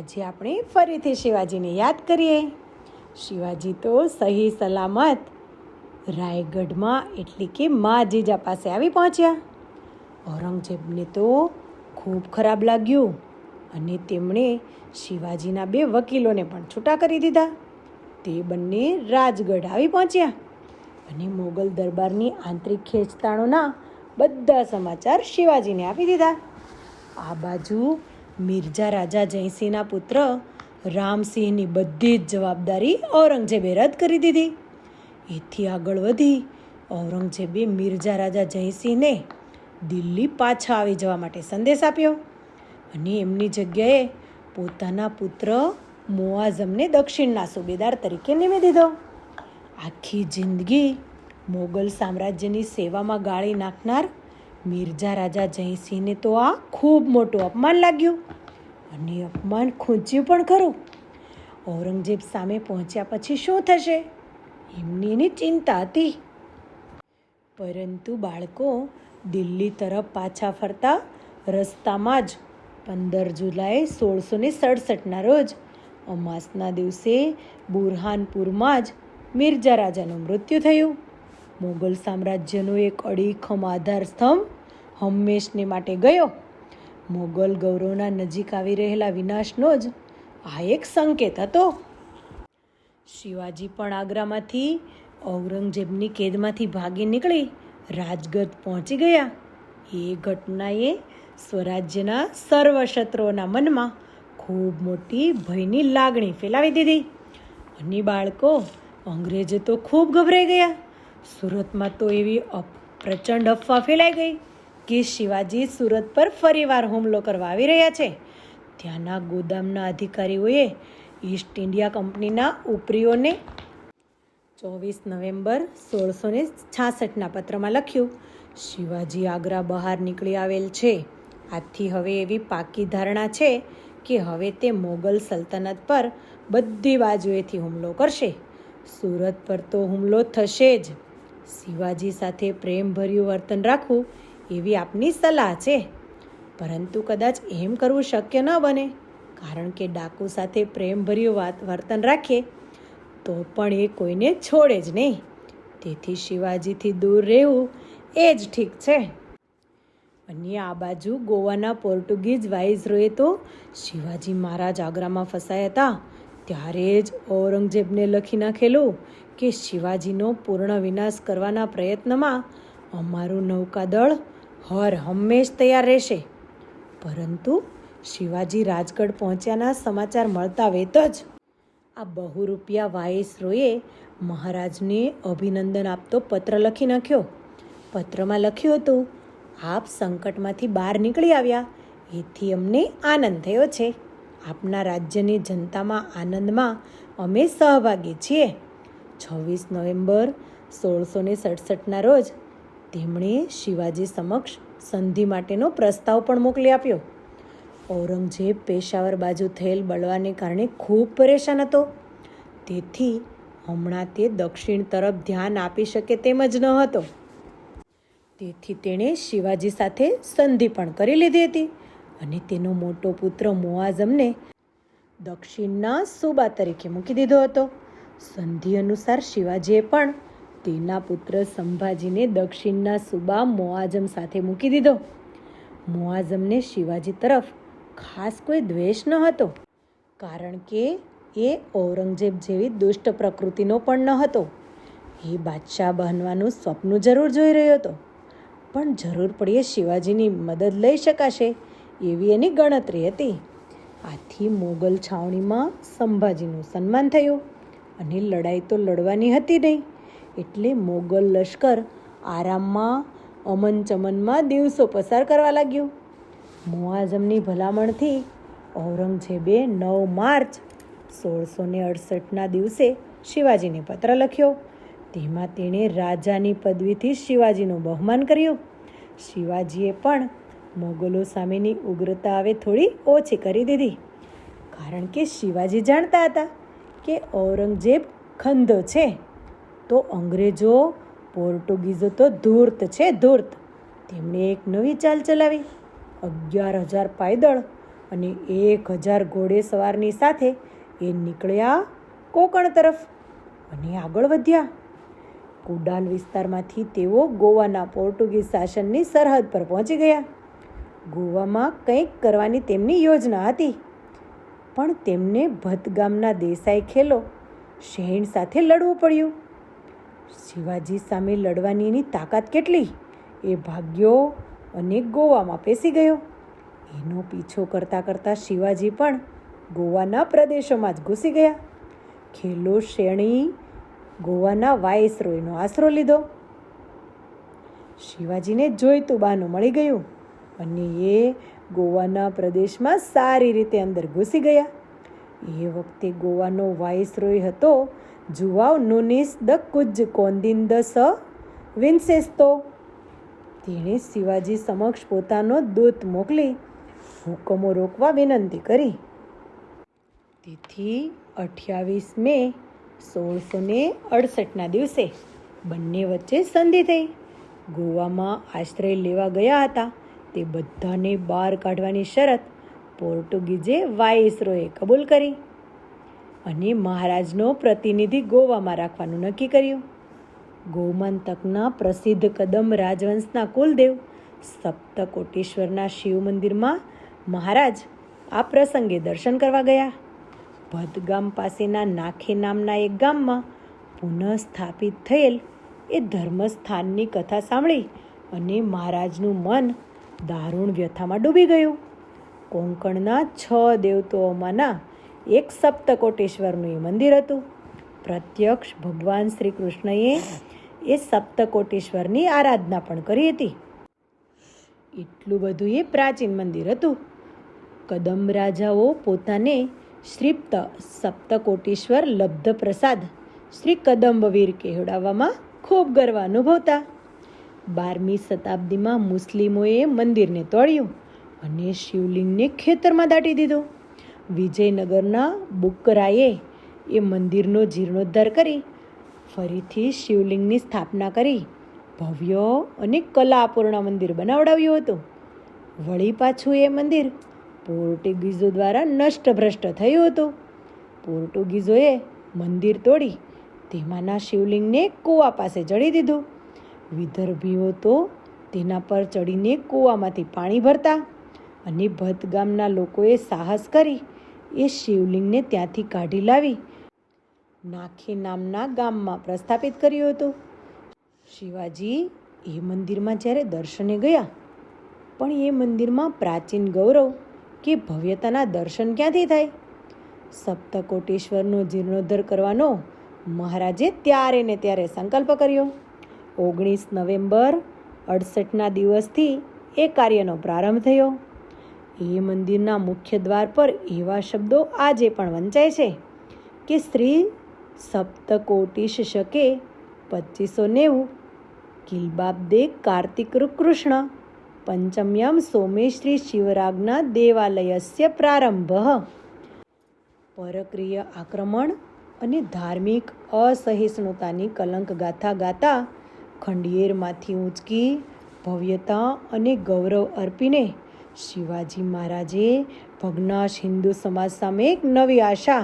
આજે આપણે ફરીથી શિવાજીને યાદ કરીએ. શિવાજી તો સહી સલામત, રાયગઢમાં એટલે કે મા જીજા પાસે આવી પહોંચ્યા. ઔરંગઝેબને તો ખૂબ ખરાબ લાગ્યું અને તેમણે શિવાજીના બે વકીલોને પણ છૂટા કરી દીધા. તે બંને રાજગઢ આવી પહોંચ્યા અને મોગલ દરબારની આંતરિક ખેંચતાણોના બધા સમાચાર શિવાજીને આપી દીધા. આ બાજુ મિર્ઝા રાજા જયસિંહના પુત્ર રામસિંહની બધી જ જવાબદારી ઔરંગઝેબે રદ કરી દીધી. એથી આગળ વધી ઔરંગઝેબે મિર્ઝા રાજા જયસિંહને દિલ્હી પાછા આવી જવા માટે સંદેશ આપ્યો અને એમની જગ્યાએ પોતાના પુત્ર મુઆઝમને દક્ષિણના સુબેદાર તરીકે નિમી દીધો. આખી જિંદગી મોગલ સામ્રાજ્યની સેવામાં ગાળી નાખનાર મિર્ઝા રાજા જયસિંહને તો આ ખૂબ મોટું અપમાન લાગ્યું. અને અપમાન ખૂંચ્યું પણ ખરું. ઔરંગઝેબ સામે પહોંચ્યા પછી શું થશે? એમની એની ચિંતા હતી. પરંતુ બાળકો દિલ્હી તરફ પાછા ફરતા રસ્તામાં જ પંદર જુલાઈ સોળસો ને સડસઠના રોજ અમાસના દિવસે બુરહાનપુરમાં જ મિર્જા રાજાનું મૃત્યુ થયું. મોગલ સામ્રાજ્યનો એક અડીખમ આધાર સ્તંભ હંમેશને માટે ગયો. મોગલ ગૌરવના નજીક આવી રહેલા વિનાશનો જ આ એક સંકેત હતો. શિવાજી પણ આગ્રામાંથી ઔરંગઝેબની કેદમાંથી ભાગી નીકળી રાજગઢ પહોંચી ગયા. એ ઘટનાએ સ્વરાજ્યના સર્વ શત્રુઓના મનમાં ખૂબ મોટી ભયની લાગણી ફેલાવી દીધી. અને બાળકો, અંગ્રેજો તો ખૂબ ગભરાઈ ગયા. સુરતમાં તો એવી પ્રચંડ અફવા ફેલાઈ ગઈ. કે શિવાજી સુરત પર ફરીવાર હુમલો કરવા આવી રહ્યા છે. ત્યાંના ગોદામના અધિકારીઓએ ઈસ્ટ ઇન્ડિયા કંપનીના ઉપરીઓને ચોવીસ નવેમ્બર સોળસો ને છાસઠના પત્રમાં લખ્યું, શિવાજી આગ્રા બહાર નીકળી આવેલ છે. આથી હવે એવી પાકી ધારણા છે કે હવે તે મોગલ સલ્તનત પર બધી બાજુએથી હુમલો કરશે. સુરત પર તો હુમલો થશે જ. શિવાજી સાથે પ્રેમભર્યું વર્તન રાખવું એવી આપની સલાહ છે. પરંતુ કદાચ એમ કરવું શક્ય ન બને. કારણ કે ડાકુ સાથે પ્રેમભર્યું વાત વર્તન રાખીએ તો પણ એ કોઈને છોડે જ નહીં. તેથી શિવાજીથી દૂર રહેવું એ જ ઠીક છે. અન્ય આ બાજુ ગોવાના પોર્ટુગીઝ વાઇસરોએ તો શિવાજી મહારાજ આગ્રામાં ફસાયા હતા. ત્યારે જ ઔરંગઝેબને લખી નાખેલું કે શિવાજીનો પૂર્ણ વિનાશ કરવાના પ્રયત્નમાં અમારું નૌકાદળ હર હંમેશ તૈયાર રહેશે. પરંતુ શિવાજી રાજગઢ પહોંચ્યાના સમાચાર મળતા વેત જ આ બહુરૂપિયા વાઇસરોએ મહારાજને અભિનંદન આપતો પત્ર લખી નાખ્યો. પત્રમાં લખ્યું હતું, આપ સંકટમાંથી બહાર નીકળી આવ્યા. એથી અમને આનંદ થયો છે. આપના રાજ્યની જનતામાં આનંદમાં અમે સહભાગી છીએ. છવ્વીસ નવેમ્બર સોળસો ને સડસઠના રોજ તેમણે શિવાજી સમક્ષ સંધિ માટેનો પ્રસ્તાવ પણ મોકલી આપ્યો. ઔરંગઝેબ પેશાવર બાજુ થયેલ બળવાને કારણે ખૂબ પરેશાન હતો. તેથી હમણાં તે દક્ષિણ તરફ ધ્યાન આપી શકે તેમ જ ન હતો. તેથી તેણે શિવાજી સાથે સંધિ પણ કરી લીધી હતી અને તેનો મોટો પુત્ર મુઆઝમને દક્ષિણના સુબા તરીકે મૂકી દીધો હતો. સંધિ અનુસાર શિવાજીએ પણ તેના પુત્ર સંભાજીને દક્ષિણના સુબા મોઆઝમ સાથે મૂકી દીધો. મોઆઝમને શિવાજી તરફ ખાસ કોઈ દ્વેષ ન હતો, કારણ કે એ ઔરંગઝેબ જેવી દુષ્ટ પ્રકૃતિનો પણ ન હતો. એ બાદશાહ બનવાનું સ્વપ્ન જરૂર જોઈ રહ્યો હતો. પણ જરૂર પડીએ શિવાજીની મદદ લઈ શકાશે એવી એની ગણતરી હતી. આથી મોગલ છાવણીમાં સંભાજીનું સન્માન થયું અને લડાઈ તો લડવાની હતી નહીં એટલે મોગલ લશ્કર આરામમાં અમન ચમનમાં દિવસો પસાર કરવા લાગ્યું. મુઆઝમની ભલામણથી ઔરંગઝેબે નવ માર્ચ સોળસો ને અડસઠના દિવસે શિવાજીને પત્ર લખ્યો. તેમાં તેણે રાજાની પદવીથી શિવાજીનું બહુમાન કર્યું. શિવાજીએ પણ મોગલો સામેની ઉગ્રતા હવે થોડી ઓછી કરી દીધી. કારણ કે શિવાજી જાણતા હતા કે ઔરંગઝેબ ખંધો છે. તો અંગ્રેજો, પોર્ટુગીઝો તો ધૂર્ત છે, ધૂર્ત. તેમણે એક નવી ચાલ ચલાવી, અગિયાર હજાર પાયદળ અને એક હજાર ઘોડેસવારની સાથે એ નીકળ્યા કોકણ તરફ અને આગળ વધ્યા. કુડાલ વિસ્તારમાંથી તેઓ ગોવાના પોર્ટુગીઝ શાસનની સરહદ પર પહોંચી ગયા. ગોવામાં કંઈક કરવાની તેમની યોજના હતી. પણ તેમને ભત ગામના દેસાઈ ખેલો શેણ સાથે લડવું પડ્યું. શિવાજી સામે લડવાની એની તાકાત કેટલી? એ ભાગ્યો અને ગોવામાં પેસી ગયો. એનો પીછો કરતાં કરતાં શિવાજી પણ ગોવાના પ્રદેશોમાં જ ઘૂસી ગયા. ખેલો શ્રેણી ગોવાના વાયસરોયનો આશરો લીધો. શિવાજીને જોઈતું બહાનું મળી ગયું અને એ ગોવાના પ્રદેશમાં સારી રીતે અંદર ઘૂસી ગયા. એ વખતે ગોવાનો વાઇસરોય હતો જુવાવ નુનિસ દ કુજ કોંદિન સ. વિન્સેસ્તો તેણે શિવાજી સમક્ષ પોતાનો દૂત મોકલી હુકમો રોકવા વિનંતી કરી. તેથી અઠ્યાવીસ મે સોળસો ને અડસઠના દિવસે બંને વચ્ચે સંધિ થઈ. ગોવામાં આશ્રય લેવા ગયા હતા. તે બધાને બહાર કાઢવાની શરત પોર્ટુગીઝે વાઇસરોએ કબૂલ કરી. અને મહારાજનો પ્રતિનિધિ ગોવામાં રાખવાનું નક્કી કર્યું. ગોમંતકના પ્રસિદ્ધ કદમ રાજવંશના કુલદેવ સપ્તકોટેશ્વરના શિવ મંદિરમાં મહારાજ આ પ્રસંગે દર્શન કરવા ગયા. ભદગામ પાસેના નાખે નામના એક ગામમાં પુનઃસ્થાપિત થયેલ એ ધર્મસ્થાનની કથા સાંભળી અને મહારાજનું મન દારૂણ વ્યથામાં ડૂબી ગયું. કોંકણના છ દેવતાઓમાંના એક સપ્તકોટેશ્વરનું એ મંદિર હતું. પ્રત્યક્ષ ભગવાન શ્રી કૃષ્ણએ એ સપ્તકોટેશ્વરની આરાધના પણ કરી હતી. એટલું બધું એ પ્રાચીન મંદિર હતું. કદમ રાજાઓ પોતાને શ્રીપ્ત સપ્તકોટેશ્વર લબ્ધ પ્રસાદ શ્રી કદંબવીર કહેવડાવવામાં ખૂબ ગર્વ અનુભવતા. બારમી શતાબ્દીમાં મુસ્લિમોએ મંદિરને તોડ્યું અને શિવલિંગને ખેતરમાં દાટી દીધું. વિજયનગરના બુકરાએ એ મંદિરનો જીર્ણોદ્ધાર કરી, ફરીથી શિવલિંગની સ્થાપના કરી, ભવ્ય અને કલાપૂર્ણ મંદિર બનાવડાવ્યું હતું. વળી પાછું એ મંદિર પોર્ટુગીઝો દ્વારા નષ્ટભ્રષ્ટ થયું હતું. પોર્ટુગીઝોએ મંદિર તોડી તેમાંના શિવલિંગને કૂવા પાસે ચડી દીધું. વિદર્ભીઓ તો તેના પર ચડીને કૂવામાંથી પાણી ભરતા અને ભત ગામના લોકોએ સાહસ કરી એ શિવલિંગને ત્યાંથી કાઢી લાવી. નાખી નામના ગામમાં પ્રસ્થાપિત કર્યું હતું. શિવાજી એ મંદિરમાં જ્યારે દર્શને ગયા, પણ એ મંદિરમાં પ્રાચીન ગૌરવ કે ભવ્યતાના દર્શન ક્યાંથી થાય? સપ્તકોટેશ્વરનો જીર્ણોદ્ધાર કરવાનો મહારાજે ત્યારે ને ત્યારે સંકલ્પ કર્યો. ઓગણીસ નવેમ્બર અડસઠના દિવસથી એ કાર્યનો પ્રારંભ થયો. એ મંદિરના મુખ્ય દ્વાર પર એવા શબ્દો આજે પણ વંચાય છે કે શ્રી સપ્તકોટિશ શકે પચીસો નેવું કિલબાબદે કાર્તિક કૃષ્ણ, પંચમ્યમ સોમેશ્રી શિવરાગના દેવાલયસ્ય પ્રારંભ. પરક્રિય આક્રમણ અને ધાર્મિક અસહિષ્ણુતાની કલંક ગાથા ગાતા ખંડિયેરમાંથી ઊંચકી ભવ્યતા અને ગૌરવ અર્પીને શિવાજી મહારાજે ભગ્નાશ હિન્દુ સમાજ સામે એક નવી આશા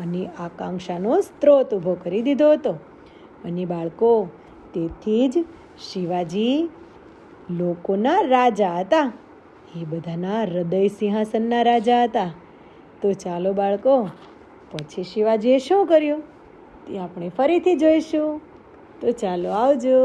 અને આકાંક્ષાનો સ્ત્રોત ઊભો કરી દીધો હતો. અને બાળકો, તેથી જ શિવાજી લોકોના રાજા હતા. એ બધાના હૃદય સિંહાસનના રાજા હતા. તો ચાલો બાળકો, પછી શિવાજીએ શું કર્યું? તે આપણે ફરીથી જોઈશું. તો ચાલો આવજો.